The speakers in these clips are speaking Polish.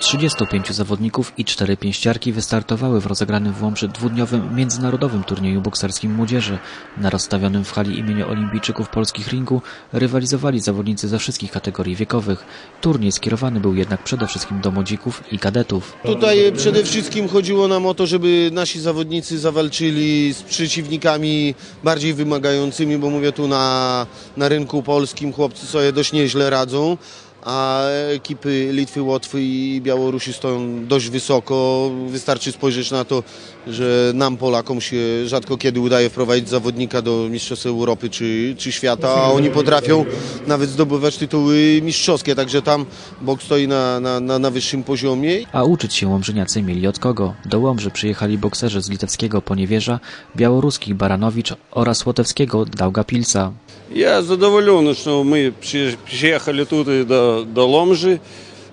35 zawodników i 4 pięściarki wystartowały w rozegranym w Łomży dwudniowym międzynarodowym turnieju bokserskim młodzieży. Na rozstawionym w hali imienia olimpijczyków polskich ringu rywalizowali zawodnicy ze wszystkich kategorii wiekowych. Turniej skierowany był jednak przede wszystkim do młodzików i kadetów. Tutaj przede wszystkim chodziło nam o to, żeby nasi zawodnicy zawalczyli z przeciwnikami bardziej wymagającymi, bo mówię tu na, na rynku polskim chłopcy sobie dość nieźle radzą, a ekipy Litwy, Łotwy i Białorusi stoją dość wysoko. Wystarczy spojrzeć na to, że nam Polakom się rzadko kiedy udaje wprowadzić zawodnika do Mistrzostw Europy czy, czy świata, a oni potrafią nawet zdobywać tytuły mistrzowskie, także tam boks stoi na, na, na, na wyższym poziomie. A uczyć się łomżyniacy mieli od kogo? Do Łomży przyjechali bokserzy z litewskiego Poniewierza, białoruskich Baranowicz oraz łotewskiego Daugapilsa. Я задоволений, що ми при- приїхали тут до, до Ломжі.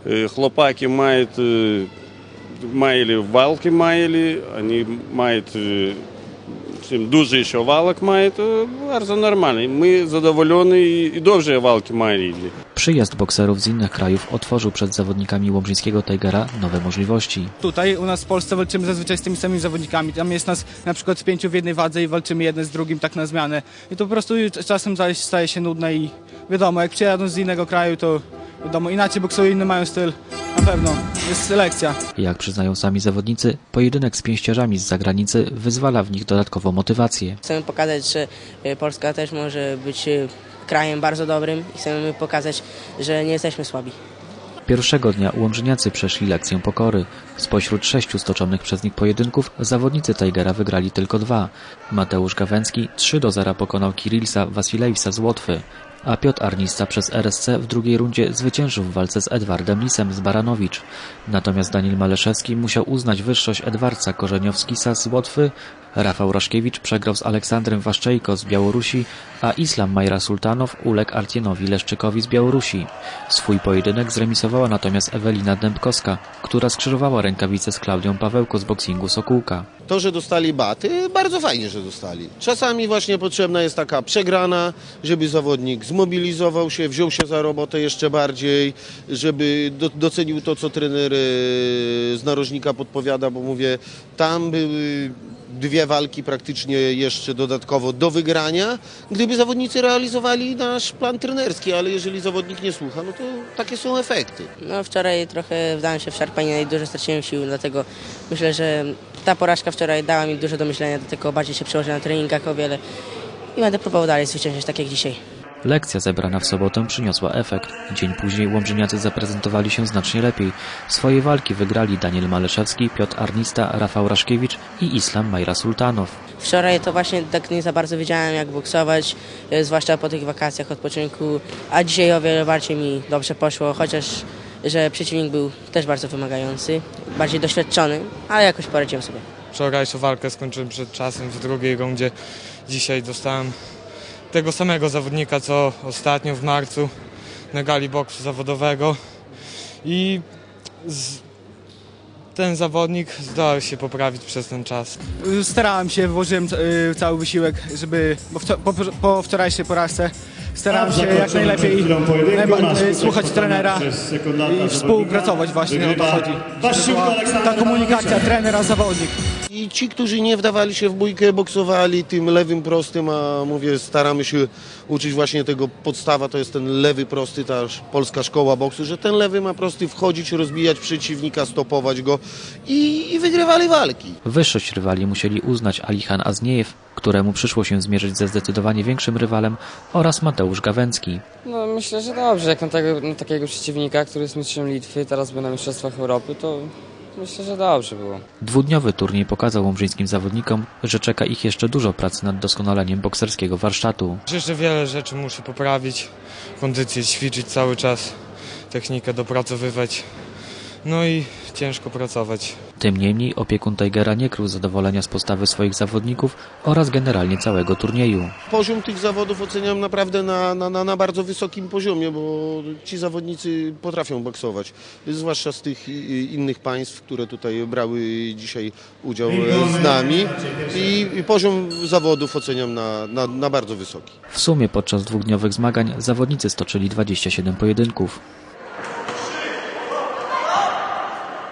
Е, Хлопаки мають, е, валки мали, вони мають е, дуже ще валок мають, е, bardzo нормально. Ми задоволені і, довше валки мали. Przyjazd bokserów z innych krajów otworzył przed zawodnikami łomżyńskiego Tigera nowe możliwości. Tutaj u nas w Polsce walczymy zazwyczaj z tymi samymi zawodnikami. Tam jest nas na przykład pięciu w jednej wadze i walczymy jeden z drugim tak na zmianę. I to po prostu czasem staje się nudne i wiadomo, jak przyjadą z innego kraju, to wiadomo, inaczej boksują, inny mają styl. Na pewno, jest selekcja. Jak przyznają sami zawodnicy, pojedynek z pięściarzami z zagranicy wyzwala w nich dodatkową motywację. Chcemy pokazać, że e, Polska też może być e, krajem bardzo dobrym i chcemy pokazać, że nie jesteśmy słabi. Pierwszego dnia Łomżyniacy przeszli lekcję pokory. Spośród sześciu stoczonych przez nich pojedynków zawodnicy Tigera wygrali tylko dwa. Mateusz Gawęcki 3 do 0 pokonał Kirilsa Wasilewisa z Łotwy, a Piotr Arnista przez RSC w drugiej rundzie zwyciężył w walce z Edwardem Lisem z Baranowicz. Natomiast Daniel Maleszewski musiał uznać wyższość Edwardca Korzeniowskisa z Łotwy, Rafał Raszkiewicz przegrał z Aleksandrem Waszczejko z Białorusi, a Islam Majra Sultanow uległ Artienowi Leszczykowi z Białorusi. Swój pojedynek zremisowała natomiast Ewelina Dębkowska, która skrzyżowała rękawice z Klaudią Pawełko z boksingu Sokółka. To, że dostali baty, bardzo fajnie, że dostali. Czasami właśnie potrzebna jest taka przegrana, żeby zawodnik zmobilizował się, wziął się za robotę jeszcze bardziej, żeby do, docenił to, co trener e, z narożnika podpowiada, bo mówię, tam były dwie walki praktycznie jeszcze dodatkowo do wygrania, gdyby zawodnicy realizowali nasz plan trenerski, ale jeżeli zawodnik nie słucha, no to takie są efekty. No wczoraj trochę wdałem się w szarpanie i dużo straciłem sił, dlatego myślę, że ta porażka wczoraj dała mi dużo do myślenia, dlatego bardziej się przełożę na treningach o wiele i będę próbował dalej zwyciężyć tak jak dzisiaj. Lekcja zebrana w sobotę przyniosła efekt. Dzień później Łomżyniacy zaprezentowali się znacznie lepiej. Swoje walki wygrali Daniel Maleszewski, Piotr Arnista, Rafał Raszkiewicz i Islam Majra Sultanow. Wczoraj to właśnie tak nie za bardzo wiedziałem jak boksować, e, zwłaszcza po tych wakacjach odpoczynku, a dzisiaj o wiele bardziej mi dobrze poszło, chociaż że przeciwnik był też bardzo wymagający, bardziej doświadczony, ale jakoś poradziłem sobie. Wczorajszą walkę skończyłem przed czasem w drugiej rundzie. Dzisiaj dostałem tego samego zawodnika co ostatnio w marcu na gali boksu zawodowego i z... ten zawodnik zdołał się poprawić przez ten czas. Starałem się, włożyłem y, cały wysiłek, żeby, wczor- po, po wczorajszej porażce starałem się jak najlepiej słuchać trenera i współpracować właśnie, o to chodzi. Ta komunikacja trenera-zawodnik. I ci, którzy nie wdawali się w bójkę, boksowali tym lewym prostym, a mówię, staramy się uczyć właśnie tego podstawa, to jest ten lewy prosty, ta polska szkoła boksu, że ten lewy ma prosty wchodzić, rozbijać przeciwnika, stopować go i, i wygrywali walki. Wyższość rywali musieli uznać Alichan Azniejew, któremu przyszło się zmierzyć ze zdecydowanie większym rywalem, oraz Mateusz Gawęcki. No myślę, że dobrze, jak na, tego, na takiego przeciwnika, który jest mistrzem Litwy, teraz był na Mistrzostwach Europy, to myślę, że dobrze było. Dwudniowy turniej pokazał łomżyńskim zawodnikom, że czeka ich jeszcze dużo pracy nad doskonaleniem bokserskiego warsztatu. Jeszcze wiele rzeczy muszę poprawić, kondycję ćwiczyć cały czas, technikę dopracowywać, no i ciężko pracować. Tym niemniej opiekun Tigera nie krył zadowolenia z postawy swoich zawodników oraz generalnie całego turnieju. Poziom tych zawodów oceniam naprawdę na, na, na, na bardzo wysokim poziomie, bo ci zawodnicy potrafią boksować, zwłaszcza z tych innych państw, które tutaj brały dzisiaj udział e, z nami i, i poziom zawodów oceniam na, na, na bardzo wysoki. W sumie podczas dwudniowych zmagań zawodnicy stoczyli 27 pojedynków.